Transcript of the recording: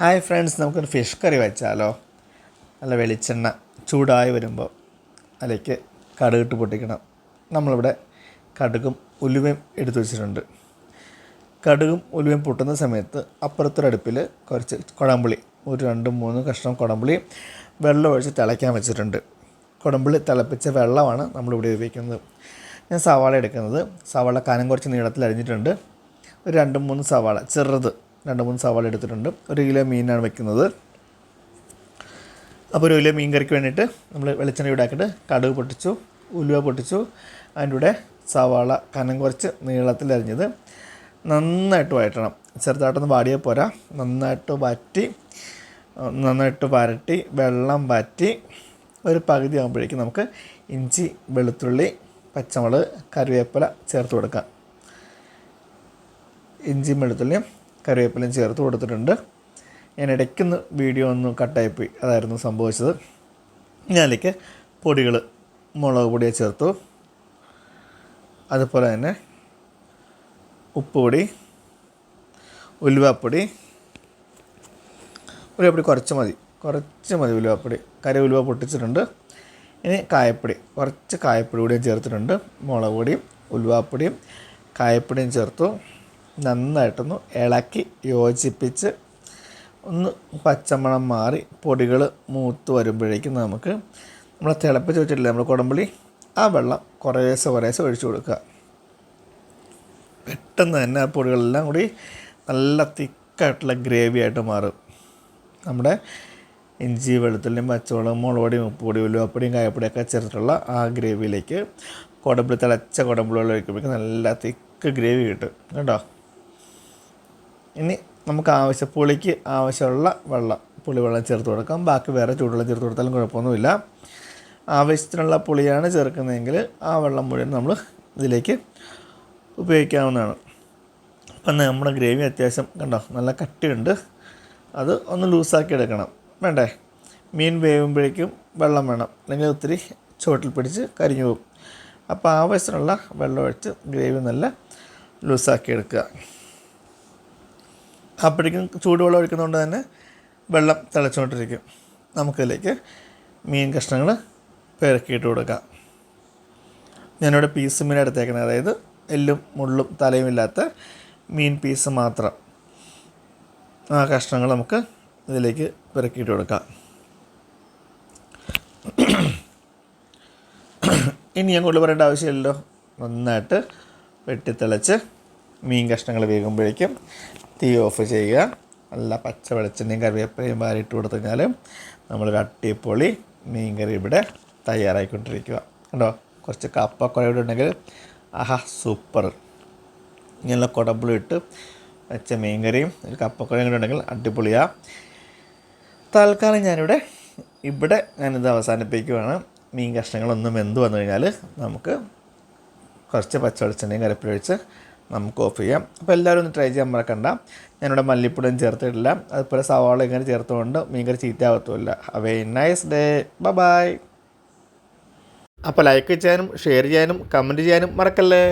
Hi friends നമുക്കൊരു fish കറി വെച്ചാലോ? നല്ല വെളിച്ചെണ്ണ ചൂടായി വരുമ്പോൾ അതിലേക്ക് കടുകിട്ട് പൊട്ടിക്കണം. നമ്മളിവിടെ കടുകും ഉലുവയും എടുത്തു വെച്ചിട്ടുണ്ട്. കടുകും ഉലുവയും പൊട്ടുന്ന സമയത്ത് അപ്പുറത്തൊരടുപ്പിൽ കുറച്ച് കുടമ്പുളി ഒരു രണ്ട് മൂന്ന് കഷ്ണം കുടമ്പുളി വെള്ളം ഒഴിച്ച് തിളയ്ക്കാൻ വെച്ചിട്ടുണ്ട്. കുടമ്പുളി തിളപ്പിച്ച വെള്ളമാണ് നമ്മളിവിടെ ഉപയോഗിക്കുന്നത്. ഞാൻ സവാള എടുക്കുന്നത്. സവാള കനം കുറച്ച് നീളത്തിൽ അരിഞ്ഞിട്ടുണ്ട്. ഒരു രണ്ട് മൂന്ന് സവാള ചെറുത് രണ്ട് മൂന്ന് സവാള എടുത്തിട്ടുണ്ട്. ഒരു കിലോ മീനാണ് വെക്കുന്നത്. അപ്പോൾ ഒരു കിലോ മീൻ കറിക്ക് വേണ്ടിയിട്ട് നമ്മൾ വെളിച്ചെണ്ണ ഇടാക്കിയിട്ട് കടുക് പൊട്ടിച്ചു ഉലുവ പൊട്ടിച്ചു അതിന്റെ കൂടെ സവാള കനം കുറച്ച് നീളത്തിൽ അരിഞ്ഞത് നന്നായിട്ട് വഴറ്റണം. ചെറുതായിട്ടൊന്ന് വാടിയാൽ പോരാ. നന്നായിട്ട് വറ്റി നന്നായിട്ട് വരട്ടി വെള്ളം വറ്റി ഒരു പകുതി ആകുമ്പോഴേക്കും നമുക്ക് ഇഞ്ചി വെളുത്തുള്ളി പച്ചമുളക് കറിവേപ്പില ചേർത്ത് കൊടുക്കാം. ഇഞ്ചിയും വെളുത്തുള്ളിയും കറിവേപ്പിലയും ചേർത്ത് കൊടുത്തിട്ടുണ്ട്. ഞാൻ ഇടയ്ക്കൊന്ന് വീഡിയോ ഒന്ന് കട്ടായിപ്പോയി അതായിരുന്നു സംഭവിച്ചത്. ഞാനിലേക്ക് പൊടികൾ മുളക് പൊടിയെ ചേർത്തു. അതുപോലെ തന്നെ ഉപ്പുപൊടി ഉലുവാപ്പൊടി. ഉലുവാപ്പൊടി കുറച്ച് മതി. കുറച്ച് മതി ഉലുവാപ്പൊടി. കറി ഉലുവ പൊട്ടിച്ചിട്ടുണ്ട്. ഇനി കായപ്പൊടി. കുറച്ച് കായപ്പൊടി കൂടിയും ചേർത്തിട്ടുണ്ട്. മുളക് പൊടിയും ഉലുവാപ്പൊടിയും കായപ്പൊടിയും ചേർത്തു. നന്നായിട്ടൊന്ന് ഇളക്കി യോജിപ്പിച്ച് ഒന്ന് പച്ചമണം മാറി പൊടികൾ മൂത്ത് വരുമ്പോഴേക്കും നമുക്ക് നമ്മൾ തിളപ്പിച്ച് വെച്ചിട്ടില്ല നമ്മൾ കുടമ്പുളി ആ വെള്ളം കുറേശ്ശെ കുറേശ്ശെ ഒഴിച്ചു കൊടുക്കുക. പെട്ടെന്ന് തന്നെ ആ പൊടികളെല്ലാം കൂടി നല്ല തിക്കായിട്ടുള്ള ഗ്രേവി ആയിട്ട് മാറും. നമ്മുടെ ഇഞ്ചി വെളുത്തുള്ളിയും പച്ചവെള്ളം മുളക് പൊടിയും ഉപ്പുപൊടി ഉലുവപ്പൊടിയും കായപ്പൊടിയൊക്കെ ചേർത്തിട്ടുള്ള ആ ഗ്രേവിയിലേക്ക് കുടമ്പുളി തിളച്ച കുടമ്പുളി വെള്ളം ഒഴിക്കുമ്പോഴേക്കും നല്ല തിക്ക് ഗ്രേവി കിട്ടും. കേട്ടോ ഇനി നമുക്ക് ആവശ്യം പുളിക്ക് ആവശ്യമുള്ള വെള്ളം പുളിവെള്ളം ചേർത്ത് കൊടുക്കാം. ബാക്കി വേറെ ചൂടുവെള്ളം ചേർത്ത് കൊടുത്താലും കുഴപ്പമൊന്നുമില്ല. ആവശ്യത്തിനുള്ള പുളിയാണ് ചേർക്കുന്നതെങ്കിൽ ആ വെള്ളം മുഴുവൻ നമ്മൾ ഇതിലേക്ക് ഉപയോഗിക്കാവുന്നതാണ്. അപ്പം നമ്മുടെ ഗ്രേവി അത്യാവശ്യം കണ്ടോ നല്ല കട്ടിയുണ്ട്. അത് ഒന്ന് ലൂസാക്കി എടുക്കണം. വേണ്ടേ? മീൻ വേവുമ്പോഴേക്കും വെള്ളം വേണം. അല്ലെങ്കിൽ ഒത്തിരി ചുവട്ടിൽ പിടിച്ച് കരിഞ്ഞു പോകും. അപ്പോൾ ആവശ്യത്തിനുള്ള വെള്ളം ഒഴിച്ച് ഗ്രേവി നല്ല ലൂസാക്കി എടുക്കുക. അപ്പോഴേക്കും ചൂടുവെള്ളം ഒഴിക്കുന്നതുകൊണ്ട് തന്നെ വെള്ളം തിളച്ചുകൊണ്ടിരിക്കും. നമുക്കതിലേക്ക് മീൻ കഷ്ണങ്ങൾ പെരക്കിയിട്ട് കൊടുക്കാം. ഞാനിവിടെ പീസ് മീൻ എടുത്തേക്കുന്നത്. അതായത് എല്ലും മുള്ളും തലയും ഇല്ലാത്ത മീൻ പീസ് മാത്രം. ആ കഷ്ണങ്ങൾ നമുക്ക് ഇതിലേക്ക് പെരക്കിയിട്ട് കൊടുക്കാം. ഇനി ഞാൻ കൂടുതൽ ആവശ്യമില്ലല്ലോ. നന്നായിട്ട് വെട്ടിത്തിളച്ച് മീൻ കഷ്ണങ്ങൾ വേകുമ്പോഴേക്കും തീ ഓഫ് ചെയ്യുക. നല്ല പച്ച വെളിച്ചെണ്ണയും കറിവേപ്പിലയും വാരിയിട്ട് കൊടുത്തു കഴിഞ്ഞാൽ നമ്മളൊരു അട്ടിപ്പൊളി മീൻ കറി ഇവിടെ തയ്യാറായിക്കൊണ്ടിരിക്കുക. കണ്ടോ? കുറച്ച് കപ്പ ഇവിടെ ഉണ്ടെങ്കിൽ ആഹാ സൂപ്പർ. ഇങ്ങനെയുള്ള കുടമ്പുളി ഇട്ട് വെച്ച മീൻ കറിയും ഒരു കപ്പക്കുഴയും കൂടെ ഉണ്ടെങ്കിൽ അടിപൊളിയാണ് തൽക്കാലം ഞാനിവിടെ ഇവിടെ ഞാനിത് അവസാനിപ്പിക്കുകയാണ് മീൻ കഷ്ണങ്ങളൊന്നും വെന്ത് വന്നു കഴിഞ്ഞാൽ നമുക്ക് കുറച്ച് പച്ച വെളിച്ചെണ്ണയും കറിപ്പിലൊഴിച്ച് നമുക്ക് ഓഫ് ചെയ്യാം. അപ്പോൾ എല്ലാവരും ഒന്ന് ട്രൈ ചെയ്യാൻ മറക്കണ്ട. ഞാനിവിടെ മല്ലിപ്പൊടിയും ചേർത്തിട്ടില്ല. അതുപോലെ സവാള ഇങ്ങനെ ചേർത്തുകൊണ്ട് മീൻകറി ചീത്തയാകത്തുമില്ല have a nice day bye അപ്പോൾ ലൈക്ക് ചെയ്യാനും ഷെയർ ചെയ്യാനും കമന്റ് ചെയ്യാനും മറക്കല്ലേ?